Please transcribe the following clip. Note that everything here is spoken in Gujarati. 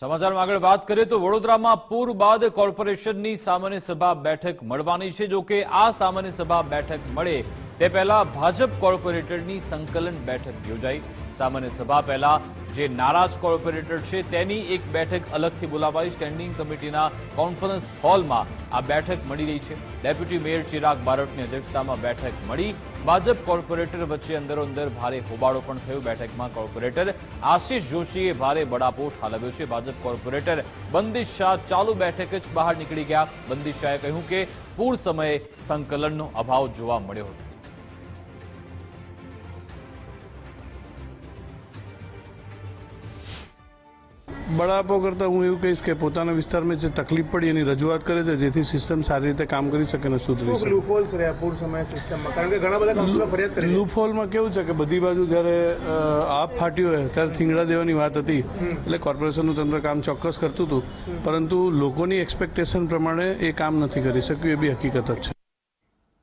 સમાચારમાં આગળ વાત કરીએ તો વડોદરામાં પૂર બાદ કોર્પોરેશનની સામાન્ય સભા બેઠક મળવાની છે. જોકે આ સામાન્ય સભા બેઠક મળે તે પહેલા ભાજપ કોર્પોરેટરની સંકલન બેઠક યોજાઈ. સામાન્ય સભા પહેલા જે નારાજ કોર્પોરેટર છે, તેની એક બેઠક અલગથી બોલાવાઈ. સ્ટેન્ડિંગ કમિટીના કોન્ફરન્સ હોલમાં આ બેઠક મળી રહી છે. ડેપ્યુટી મેયર ચિરાગ બારોટની અધ્યક્ષતામાં બેઠક મળી. ભાજપ કોર્પોરેટર વચ્ચે અંદરો અંદર ભારે હોબાળો પણ થયો. બેઠકમાં કોર્પોરેટર આશીષ જોશીએ ભારે બડાપો ઠાલવ્યો છે. ભાજપ કોર્પોરેટર બંદીશ શાહ ચાલુ બેઠક જ બહાર નીકળી ગયા. બંદિશ શાહે કહ્યું કે પૂર સમયે સંકલનનો અભાવ જોવા મળ્યો હતો. બળાપો કરતાં હું એવું કહીશ કે પોતાના વિસ્તારમાં જે તકલીફ પડી એની રજૂઆત કરે છે જેથી સિસ્ટમ સારી રીતે કામ કરી શકે અને સુધરી શકે. લૂફોલ્સ રહ્યા પૂર સમય સિસ્ટમમાં કારણ કે ઘણા બધા કાઉન્સિલર ફરિયાદ કરી લૂફોલમાં કેવું છે કે બધી બાજુ જ્યારે આપ ફાટ્યો હોય ત્યારે થીંગડા દેવાની વાત હતી. એટલે કોર્પોરેશનનું તંત્ર કામ ચોક્કસ કરતું હતું. પરંતુ લોકોની એક્સપેક્ટેશન પ્રમાણે એ કામ નથી કરી શક્યું એ બી હકીકત જ છે.